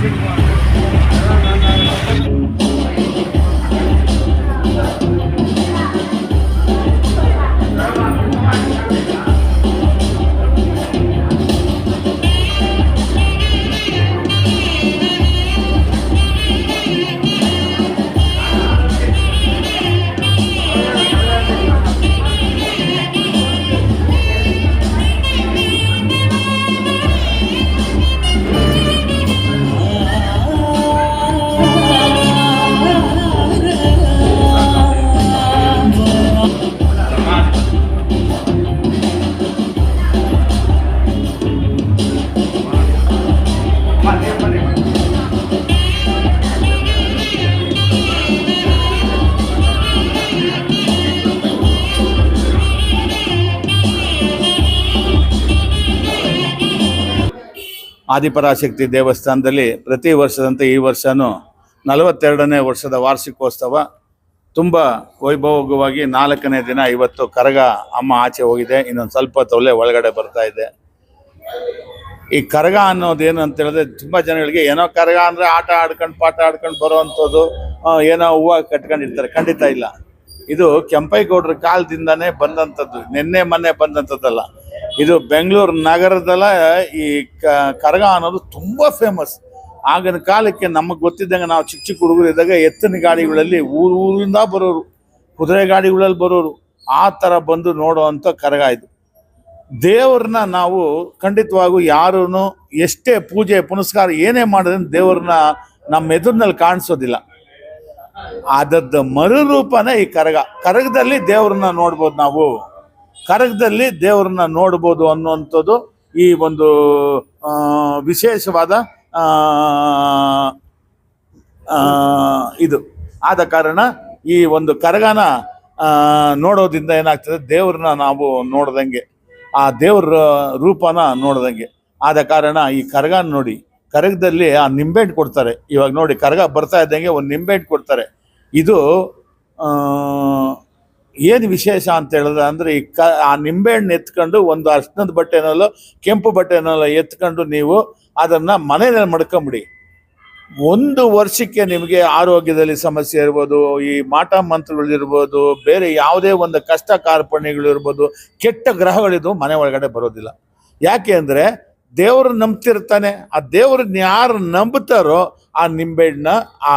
everyone. Adiparashakti ದೇವಸ್ಥಾನದಲ್ಲಿ ಪ್ರತಿ ವರ್ಷದಂತೆ ಈ ವರ್ಷವೂ ನಲವತ್ತೆರಡನೇ ವರ್ಷದ ವಾರ್ಷಿಕೋತ್ಸವ ತುಂಬ ವೈಭವವಾಗಿ ನಾಲ್ಕನೇ ದಿನ ಇವತ್ತು ಕರಗ ಅಮ್ಮ ಆಚೆ ಹೋಗಿದೆ. ಇನ್ನೊಂದು ಸ್ವಲ್ಪ ತೊಲೆ ಒಳಗಡೆ ಬರ್ತಾ ಇದೆ. ಈ ಕರಗ ಅನ್ನೋದೇನು ಅಂತ ಹೇಳಿದ್ರೆ ತುಂಬ ಜನಗಳಿಗೆ ಏನೋ ಕರಗ ಅಂದರೆ ಆಟ ಆಡ್ಕೊಂಡು ಪಾಠ ಆಡ್ಕೊಂಡು ಬರೋವಂಥದ್ದು ಏನೋ ಹೂವು ಕಟ್ಕೊಂಡಿರ್ತಾರೆ. ಖಂಡಿತ ಇಲ್ಲ. ಇದು ಕೆಂಪೇಗೌಡರ ಕಾಲದಿಂದನೇ ಬಂದಂಥದ್ದು. ನಿನ್ನೆ ಮೊನ್ನೆ ಬಂದಂಥದ್ದಲ್ಲ. ಇದು ಬೆಂಗಳೂರು ನಗರದಲ್ಲ, ಈ ಕರಗ ಅನ್ನೋದು ತುಂಬ ಫೇಮಸ್ ಆಗಿನ ಕಾಲಕ್ಕೆ ನಮಗೆ ಗೊತ್ತಿದ್ದಂಗೆ ನಾವು ಚಿಕ್ಕ ಚಿಕ್ಕ ಹುಡುಗರು ಇದ್ದಾಗ ಎತ್ತಿನ ಗಾಡಿಗಳಲ್ಲಿ ಊರು ಊರಿಂದ ಬರೋರು, ಕುದುರೆ ಗಾಡಿಗಳಲ್ಲಿ ಬರೋರು, ಆ ಥರ ಬಂದು ನೋಡುವಂಥ ಕರಗ ಇದು. ದೇವ್ರನ್ನ ನಾವು ಖಂಡಿತವಾಗೂ ಯಾರೂ ಎಷ್ಟೇ ಪೂಜೆ, ಪುನಸ್ಕಾರ ಏನೇ ಮಾಡಿದ್ರೆ ದೇವ್ರನ್ನ ನಮ್ಮ ಎದುರಿನಲ್ಲಿ ಕಾಣಿಸೋದಿಲ್ಲ. ಅದದ್ದು ಮರುರೂಪನೇ ಈ ಕರಗ. ಕರಗದಲ್ಲಿ ದೇವ್ರನ್ನ ನೋಡ್ಬೋದು ನಾವು. ಕರಗದಲ್ಲಿ ದೇವರನ್ನ ನೋಡ್ಬೋದು ಅನ್ನುವಂಥದ್ದು ಈ ಒಂದು ವಿಶೇಷವಾದ ಇದು. ಆದ ಕಾರಣ ಈ ಒಂದು ಕರಗನ ನೋಡೋದ್ರಿಂದ ಏನಾಗ್ತದೆ, ದೇವ್ರನ್ನ ನಾವು ನೋಡ್ದಂಗೆ, ಆ ದೇವ್ರ ರೂಪನ ನೋಡ್ದಂಗೆ. ಆದ ಕಾರಣ ಈ ಕರಗನ ನೋಡಿ, ಕರಗದಲ್ಲಿ ಆ ನಿಂಬೆಹಣ್ಣು ಕೊಡ್ತಾರೆ. ಇವಾಗ ನೋಡಿ, ಕರಗ ಬರ್ತಾ ಇದ್ದಂಗೆ ಒಂದು ನಿಂಬೆಹಣ್ಣು ಕೊಡ್ತಾರೆ. ಇದು ಏನು ವಿಶೇಷ ಅಂತ ಹೇಳಿದ್ರೆ ಅಂದರೆ ಈ ಕ ಆ ನಿಂಬೆಹಣ್ಣು ಎತ್ಕೊಂಡು ಒಂದು ಅರ್ಶನದ ಬಟ್ಟೆನಲ್ಲೋ ಕೆಂಪು ಬಟ್ಟೆನಲ್ಲೋ ಎತ್ಕೊಂಡು ನೀವು ಅದನ್ನು ಮನೆಯಲ್ಲಿ ಮಡ್ಕೊಂಬಿಡಿ. ಒಂದು ವರ್ಷಕ್ಕೆ ನಿಮಗೆ ಆರೋಗ್ಯದಲ್ಲಿ ಸಮಸ್ಯೆ ಇರ್ಬೋದು, ಈ ಮಾಟ ಮಂತ್ರಗಳಿರ್ಬೋದು ಬೇರೆ ಯಾವುದೇ ಒಂದು ಕಷ್ಟ ಕಾರ್ಪಣ್ಯಗಳಿರ್ಬೋದು ಕೆಟ್ಟ ಗ್ರಹಗಳಿದು ಮನೆ ಒಳಗಡೆ ಬರೋದಿಲ್ಲ. ಯಾಕೆ ಅಂದರೆ ದೇವರು ನಂಬ್ತಿರ್ತಾನೆ, ಆ ದೇವ್ರನ್ನ ಯಾರು ನಂಬುತ್ತಾರೋ ಆ ನಿಂಬೆಹಣ್ಣ ಆ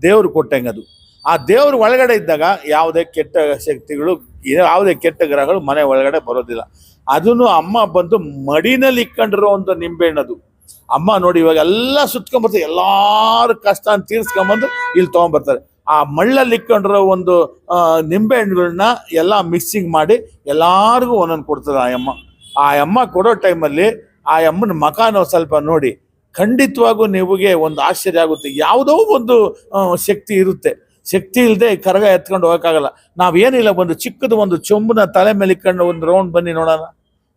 ದೇವ್ರು ಕೊಟ್ಟಂಗೆ ಅದು ಆ ದೇವರು ಒಳಗಡೆ ಇದ್ದಾಗ ಯಾವುದೇ ಕೆಟ್ಟ ಶಕ್ತಿಗಳು, ಯಾವುದೇ ಕೆಟ್ಟ ಗ್ರಹಗಳು ಮನೆ ಒಳಗಡೆ ಬರೋದಿಲ್ಲ. ಅದನ್ನು ಅಮ್ಮ ಬಂದು ಮಡಿನಲ್ಲಿ ಇಕ್ಕೊಂಡಿರೋ ಒಂದು ನಿಂಬೆಹಣ್ಣದು. ಅಮ್ಮ ನೋಡಿ ಇವಾಗ ಎಲ್ಲ ಸುತ್ಕೊಂಬರ್ತಾರೆ ಎಲ್ಲಾರು ಕಷ್ಟ ತೀರ್ಸ್ಕೊಂಬಂದು ಇಲ್ಲಿ ತೊಗೊಂಬರ್ತಾರೆ ಆ ಮಳ್ಳಲ್ಲಿ ಇಕ್ಕೊಂಡಿರೋ ಒಂದು ನಿಂಬೆ ಹಣ್ಣುಗಳನ್ನ ಎಲ್ಲ ಮಿಕ್ಸಿಂಗ್ ಮಾಡಿ ಎಲ್ಲರಿಗೂ ಒಂದೊಂದು ಕೊಡ್ತದೆ ಆ ಅಮ್ಮ. ಆ ಅಮ್ಮ ಕೊಡೋ ಟೈಮಲ್ಲಿ ಆ ಅಮ್ಮನ ಮಖ ಸ್ವಲ್ಪ ನೋಡಿ, ಖಂಡಿತವಾಗೂ ನಿಮಗೆ ಒಂದು ಆಶ್ಚರ್ಯ ಆಗುತ್ತೆ. ಯಾವುದೋ ಒಂದು ಶಕ್ತಿ ಇರುತ್ತೆ. ಶಕ್ತಿ ಇಲ್ಲದೆ ಕರಗ ಎತ್ಕೊಂಡು ಹೋಗೋಕ್ಕಾಗಲ್ಲ. ನಾವೇನಿಲ್ಲ, ಒಂದು ಚಿಕ್ಕದು, ಒಂದು ಚೊಂಬನ ತಲೆ ಮೇಲೆ ಇಕ್ಕೊಂಡು ಒಂದು ರೌಂಡ್ ಬನ್ನಿ ನೋಡೋಣ.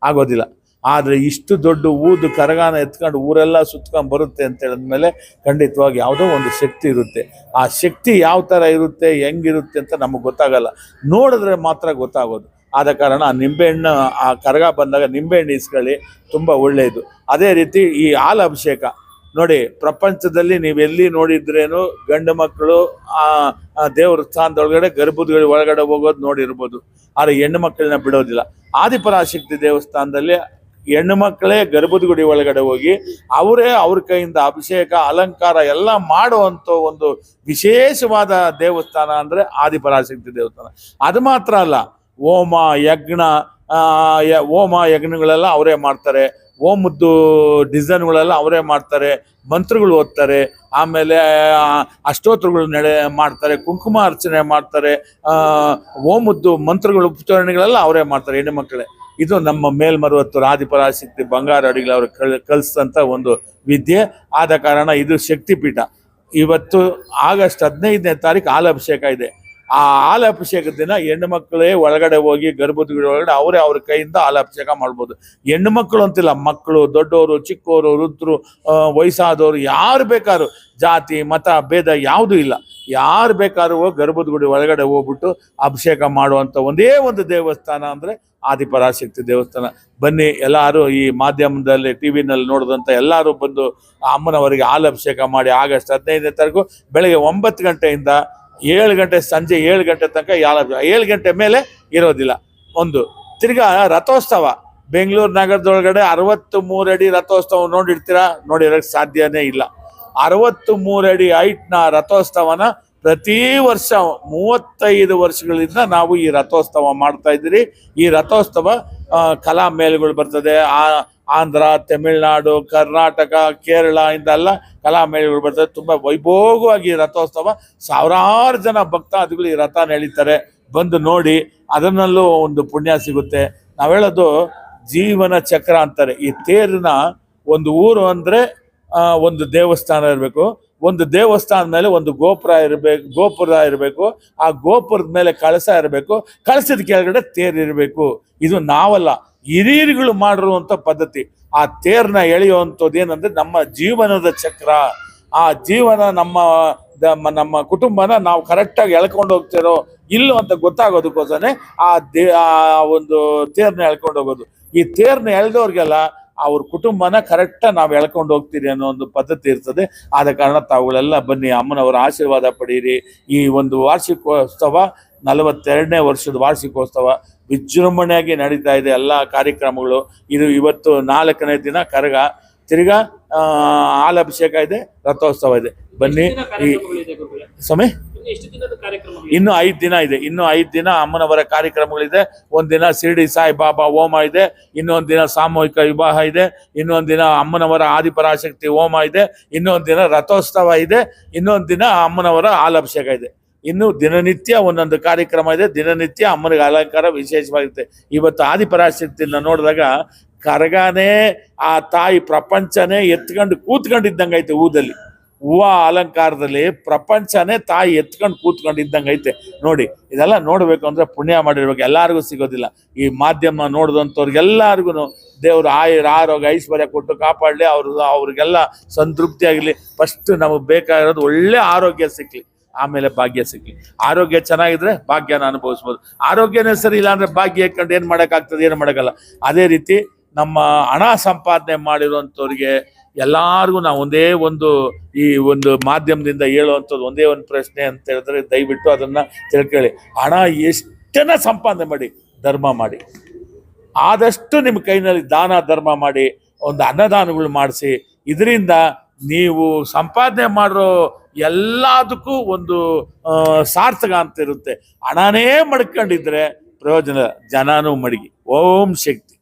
ಆಗೋದಿಲ್ಲ. ಆದರೆ ಇಷ್ಟು ದೊಡ್ಡ ಊದು ಕರಗಾನ ಎತ್ಕೊಂಡು ಊರೆಲ್ಲ ಸುತ್ಕೊಂಡು ಬರುತ್ತೆ ಅಂತ ಹೇಳಿದ್ಮೇಲೆ ಖಂಡಿತವಾಗಿ ಯಾವುದೋ ಒಂದು ಶಕ್ತಿ ಇರುತ್ತೆ. ಆ ಶಕ್ತಿ ಯಾವ ಥರ ಇರುತ್ತೆ, ಹೆಂಗಿರುತ್ತೆ ಅಂತ ನಮಗೆ ಗೊತ್ತಾಗಲ್ಲ. ನೋಡಿದ್ರೆ ಮಾತ್ರ ಗೊತ್ತಾಗೋದು. ಆದ ಕಾರಣ ನಿಂಬೆಹಣ್ಣು, ಆ ಕರಗ ಬಂದಾಗ ನಿಂಬೆಹಣ್ಣು ಇಸ್ಕೊಳ್ಳಿ ತುಂಬ ಒಳ್ಳೆಯದು. ಅದೇ ರೀತಿ ಈ ಹಾಲು ಅಭಿಷೇಕ. ನೋಡಿ, ಪ್ರಪಂಚದಲ್ಲಿ ನೀವೆಲ್ಲಿ ನೋಡಿದ್ರೇನು ಗಂಡು ಮಕ್ಕಳು ಆ ದೇವರ ಸ್ಥಾನದೊಳಗಡೆ ಗರ್ಭದ ಒಳಗಡೆ ಹೋಗೋದು ನೋಡಿರ್ಬೋದು. ಆದರೆ ಹೆಣ್ಣು ಮಕ್ಕಳನ್ನ ಬಿಡೋದಿಲ್ಲ. ಆದಿಪರಾಶಕ್ತಿ ದೇವಸ್ಥಾನದಲ್ಲಿ ಹೆಣ್ಣು ಮಕ್ಕಳೇ ಗರ್ಭದ ಗುಡಿ ಒಳಗಡೆ ಹೋಗಿ, ಅವರೇ ಅವ್ರ ಕೈಯಿಂದ ಅಭಿಷೇಕ, ಅಲಂಕಾರ ಎಲ್ಲ ಮಾಡುವಂಥ ಒಂದು ವಿಶೇಷವಾದ ದೇವಸ್ಥಾನ ಅಂದರೆ ಆದಿಪರಾಶಕ್ತಿ ದೇವಸ್ಥಾನ. ಅದು ಮಾತ್ರ ಅಲ್ಲ, ಹೋಮ, ಯಜ್ಞ ಹೋಮ, ಯಜ್ಞಗಳೆಲ್ಲ ಅವರೇ ಮಾಡ್ತಾರೆ. ಹೋಮದ್ದು ಡಿಸೈನ್ಗಳೆಲ್ಲ ಅವರೇ ಮಾಡ್ತಾರೆ, ಮಂತ್ರಗಳು ಓದ್ತಾರೆ, ಆಮೇಲೆ ಅಷ್ಟೋತ್ರಗಳು ನಡೆ, ಮಾಡ್ತಾರೆ, ಕುಂಕುಮ ಅರ್ಚನೆ ಮಾಡ್ತಾರೆ ಓಮದ್ದು ಮಂತ್ರಗಳು ಉಪಚರಣೆಗಳೆಲ್ಲ ಅವರೇ ಮಾಡ್ತಾರೆ ಹೆಣ್ಣು ಮಕ್ಕಳೇ ಇದು ನಮ್ಮ ಮೇಲ್ಮರುವತ್ತು ರಾಧಿಪರಾಶಕ್ತಿ ಬಂಗಾರ ಅಡಿಗಳು ಅವರು ಕಲ್ ಕಲಿಸಿದಂಥ ಒಂದು ವಿದ್ಯೆ. ಆದ ಕಾರಣ ಇದು ಶಕ್ತಿಪೀಠ. ಇವತ್ತು ಆಗಸ್ಟ್ ಹದಿನೈದನೇ ತಾರೀಕು ಹಾಲಾಭಿಷೇಕ ಇದೆ. ಆ ಹಾಲಾಭಿಷೇಕದ ದಿನ ಹೆಣ್ಣು ಮಕ್ಕಳೇ ಒಳಗಡೆ ಹೋಗಿ ಗರ್ಭದ ಗಿಡ ಒಳಗಡೆ ಅವರೇ ಅವ್ರ ಕೈಯಿಂದ ಹಾಲಾಭಿಷೇಕ ಮಾಡ್ಬೋದು. ಹೆಣ್ಣು ಮಕ್ಕಳು ಅಂತಿಲ್ಲ, ಮಕ್ಕಳು ದೊಡ್ಡವರು ಚಿಕ್ಕವರು ವೃದ್ಧರು ವಯಸ್ಸಾದವರು ಯಾರು ಬೇಕಾದ್ರು ಜಾತಿ, ಮತ, ಭೇದ ಯಾವುದೂ ಇಲ್ಲ. ಯಾರು ಬೇಕಾದ್ರೂ ಗರ್ಭದ ಗುಡಿ ಒಳಗಡೆ ಹೋಗ್ಬಿಟ್ಟು ಅಭಿಷೇಕ ಮಾಡುವಂಥ ಒಂದೇ ಒಂದು ದೇವಸ್ಥಾನ ಅಂದರೆ ಆದಿಪರಾಶಕ್ತಿ ದೇವಸ್ಥಾನ. ಬನ್ನಿ, ಎಲ್ಲರೂ ಈ ಮಾಧ್ಯಮದಲ್ಲಿ ಟಿ ವಿನಲ್ಲಿ ನೋಡಿದಂಥ ಎಲ್ಲರೂ ಬಂದು ಅಮ್ಮನವರಿಗೆ ಹಾಲು ಅಭಿಷೇಕ ಮಾಡಿ ಆಗಸ್ಟ್ ಹದಿನೈದನೇ ತಾರೀಕು ಬೆಳಗ್ಗೆ ಒಂಬತ್ತು ಗಂಟೆಯಿಂದ ಏಳು ಗಂಟೆ, ಸಂಜೆ ಏಳು ಗಂಟೆ ತನಕ ಯಾಲ ಏಳು ಗಂಟೆ ಮೇಲೆ ಇರೋದಿಲ್ಲ. ಒಂದು, ತಿರ್ಗಾ ರಥೋತ್ಸವ. ಬೆಂಗಳೂರು ನಗರದೊಳಗಡೆ ಅರವತ್ತು ಅಡಿ ರಥೋತ್ಸವ ನೋಡಿರ್ತೀರಾ? ನೋಡಿರೋಕ್ಕೆ ಸಾಧ್ಯನೇ ಇಲ್ಲ. ಅರವತ್ತು ಮೂರಡಿ ಹೈಟ್ನ ರಥೋತ್ಸವನ ಪ್ರತಿ ವರ್ಷ ಮೂವತ್ತೈದು ವರ್ಷಗಳಿಂದ ನಾವು ಈ ರಥೋತ್ಸವ ಮಾಡ್ತಾ ಇದ್ದೀರಿ. ಈ ರಥೋತ್ಸವ ಕಲಾ ಮೇಳಗಳು ಬರ್ತದೆ. ಆ ಆಂಧ್ರ, ತಮಿಳುನಾಡು, ಕರ್ನಾಟಕ, ಕೇರಳ ಇಂದೆಲ್ಲ ಕಲಾ ಮೇಳಗಳು ಬರ್ತದೆ ತುಂಬ ವೈಭೋಗವಾಗಿ ರಥೋತ್ಸವ ಸಾವಿರಾರು ಜನ ಭಕ್ತಾದಿಗಳು ಈ ರಥ ನೆಳೀತಾರೆ. ಬಂದು ನೋಡಿ ಅದನ್ನಲ್ಲೂ ಒಂದು ಪುಣ್ಯ ಸಿಗುತ್ತೆ. ನಾವು ಹೇಳೋದು ಜೀವನ ಚಕ್ರ ಅಂತಾರೆ. ಈ ತೇರಿನ ಒಂದು ಊರು ಅಂದರೆ ಒಂದು ದೇವಸ್ಥಾನ ಇರಬೇಕು. ಒಂದು ದೇವಸ್ಥಾನದ ಮೇಲೆ ಒಂದು ಗೋಪುರ ಇರಬೇಕು ಗೋಪುರ ಇರಬೇಕು. ಆ ಗೋಪುರದ ಮೇಲೆ ಕಳಸ ಇರಬೇಕು. ಕಳಸದ ಕೆಳಗಡೆ ತೇರಿರಬೇಕು ಇದು ನಾವಲ್ಲ. ಹಿರಿಯರುಗಳು ಮಾಡಿರುವಂಥ ಪದ್ಧತಿ. ಆ ತೇರ್ನ ಎಳೆಯುವಂಥದ್ದು ಏನಂದ್ರೆ ನಮ್ಮ ಜೀವನದ ಚಕ್ರ. ಆ ಜೀವನ ನಮ್ಮ ನಮ್ಮ- ಕುಟುಂಬನ ನಾವು ಕರೆಕ್ಟಾಗಿ ಎಳ್ಕೊಂಡು ಹೋಗ್ತಿರೋ ಇಲ್ಲೋ ಅಂತ ಗೊತ್ತಾಗೋದಕ್ಕೋಸ್ಕರನೇ ಆ ದೇ ಆ ಒಂದು ತೇರ್ನ ಎಳ್ಕೊಂಡು ಹೋಗೋದು. ಈ ತೇರ್ನ ಎಳೆದವ್ರಿಗೆಲ್ಲ ಅವ್ರ ಕುಟುಂಬನ ಕರೆಕ್ಟಾಗಿ ನಾವು ಎಳ್ಕೊಂಡು ಹೋಗ್ತೀರಿ ಅನ್ನೋ ಒಂದು ಪದ್ಧತಿ ಇರ್ತದೆ. ಆದ ಕಾರಣ ತಾವುಗಳೆಲ್ಲ ಬನ್ನಿ, ಅಮ್ಮನವರ ಆಶೀರ್ವಾದ ಪಡೀರಿ. ಈ ಒಂದು ವಾರ್ಷಿಕೋತ್ಸವ ನಲವತ್ತೆರಡನೇ ವರ್ಷದ ವಾರ್ಷಿಕೋತ್ಸವ ವಿಜೃಂಭಣೆಯಾಗಿ ನಡೀತಾ ಇದೆ ಎಲ್ಲ ಕಾರ್ಯಕ್ರಮಗಳು. ಇದು ಇವತ್ತು ನಾಲ್ಕನೇ ದಿನ ಕರಗ. ತಿರ್ಗಾ ಆ, ಹಾಲಭಿಷೇಕ ಇದೆ ರಥೋತ್ಸವ ಇದೆ. ಬನ್ನಿ ಈ ಸಮಯ ಇನ್ನು ಐದು ದಿನ ಇದೆ. ಇನ್ನು ಐದು ದಿನ ಅಮ್ಮನವರ ಕಾರ್ಯಕ್ರಮಗಳಿದೆ. ಒಂದಿನ ಶಿರಡಿ ಸಾಯಿ ಬಾಬಾ ಹೋಮ ಇದೆ. ಇನ್ನೊಂದು ದಿನ ಸಾಮೂಹಿಕ ವಿವಾಹ ಇದೆ. ಇನ್ನೊಂದು ದಿನ ಅಮ್ಮನವರ ಆದಿಪರಾಶಕ್ತಿ ಹೋಮ ಇದೆ. ಇನ್ನೊಂದು ದಿನ ರಥೋತ್ಸವ ಇದೆ. ಇನ್ನೊಂದು ದಿನ ಅಮ್ಮನವರ ಹಾಲಭಿಷೇಕ ಇದೆ. ಇನ್ನು ದಿನನಿತ್ಯ ಒಂದೊಂದು ಕಾರ್ಯಕ್ರಮ ಇದೆ. ದಿನನಿತ್ಯ ಅಮ್ಮನಿಗೆ ಅಲಂಕಾರ ವಿಶೇಷವಾಗಿರುತ್ತೆ. ಇವತ್ತು ಆದಿಪರಾಶಕ್ತಿನ ನೋಡಿದಾಗ ಕರಗಾನೇ ಆ ತಾಯಿ ಪ್ರಪಂಚನೇ ಎತ್ಕೊಂಡು ಕೂತ್ಕೊಂಡಿದ್ದಂಗೆ ಐತೆ ಊದಲ್ಲಿ. ಹೂವ ಅಲಂಕಾರದಲ್ಲಿ ಪ್ರಪಂಚನೇ ತಾಯಿ ಎತ್ಕೊಂಡು ಕೂತ್ಕೊಂಡಿದ್ದಂಗೆ ಐತೆ ನೋಡಿ, ಇದೆಲ್ಲ ನೋಡಬೇಕು ಅಂದ್ರೆ ಪುಣ್ಯ ಮಾಡಿರ್ಬೇಕು. ಎಲ್ಲಾರಿಗೂ ಸಿಗೋದಿಲ್ಲ. ಈ ಮಾಧ್ಯಮ ನೋಡಿದಂಥವ್ರಿಗೆಲ್ಲರಿಗೂ ದೇವರು ಆಯುರ ಆರೋಗ್ಯ, ಐಶ್ವರ್ಯ ಕೊಟ್ಟು ಕಾಪಾಡಲಿ. ಅವ್ರದ್ದು ಅವ್ರಿಗೆಲ್ಲ ಸಂತೃಪ್ತಿ ಆಗಲಿ ಫಸ್ಟ್ ನಮಗೆ ಬೇಕಾಗಿರೋದು ಒಳ್ಳೆ ಆರೋಗ್ಯ ಸಿಕ್ಲಿ ಆಮೇಲೆ ಭಾಗ್ಯ ಸಿಗ್ಲಿ. ಆರೋಗ್ಯ ಚೆನ್ನಾಗಿದ್ರೆ ಭಾಗ್ಯನ ಅನುಭವಿಸ್ಬೋದು. ಆರೋಗ್ಯನೇ ಸರಿ ಇಲ್ಲ ಅಂದ್ರೆ ಭಾಗ್ಯ ಕಂಡು ಏನು ಮಾಡೋಕ್ಕಾಗ್ತದೆ ಏನು ಮಾಡೋಕ್ಕಲ್ಲ ಅದೇ ರೀತಿ ನಮ್ಮ ಹಣ ಸಂಪಾದನೆ ಮಾಡಿರುವಂಥವ್ರಿಗೆ ಎಲ್ಲರಿಗೂ ನಾವು ಒಂದೇ ಒಂದು ಈ ಒಂದು ಮಾಧ್ಯಮದಿಂದ ಹೇಳುವಂಥದ್ದು ಒಂದೇ ಒಂದು ಪ್ರಶ್ನೆ ಅಂತ ಹೇಳಿದ್ರೆ ದಯವಿಟ್ಟು ಅದನ್ನ ತಿಳ್ಕೊಳ್ಳಿ. ಹಣ ಎಷ್ಟನ್ನ ಸಂಪಾದನೆ ಮಾಡಿ? ಧರ್ಮ ಮಾಡಿ. ಆದಷ್ಟು ನಿಮ್ಮ ಕೈನಲ್ಲಿ ದಾನ, ಧರ್ಮ ಮಾಡಿ, ಒಂದು ಅನ್ನದಾನಗಳು ಮಾಡಿಸಿ. ಇದರಿಂದ ನೀವು ಸಂಪಾದನೆ ಮಾಡೋ ಎಲ್ಲದಕ್ಕೂ ಒಂದು ಸಾರ್ಥಕ ಅಂತ ಇರುತ್ತೆ. ಹಣನೇ ಮಡ್ಕೊಂಡಿದ್ರೆ ಪ್ರಯೋಜನ, ಜನನೂ ಮಡಗಿ. ಓಂ ಶಕ್ತಿ.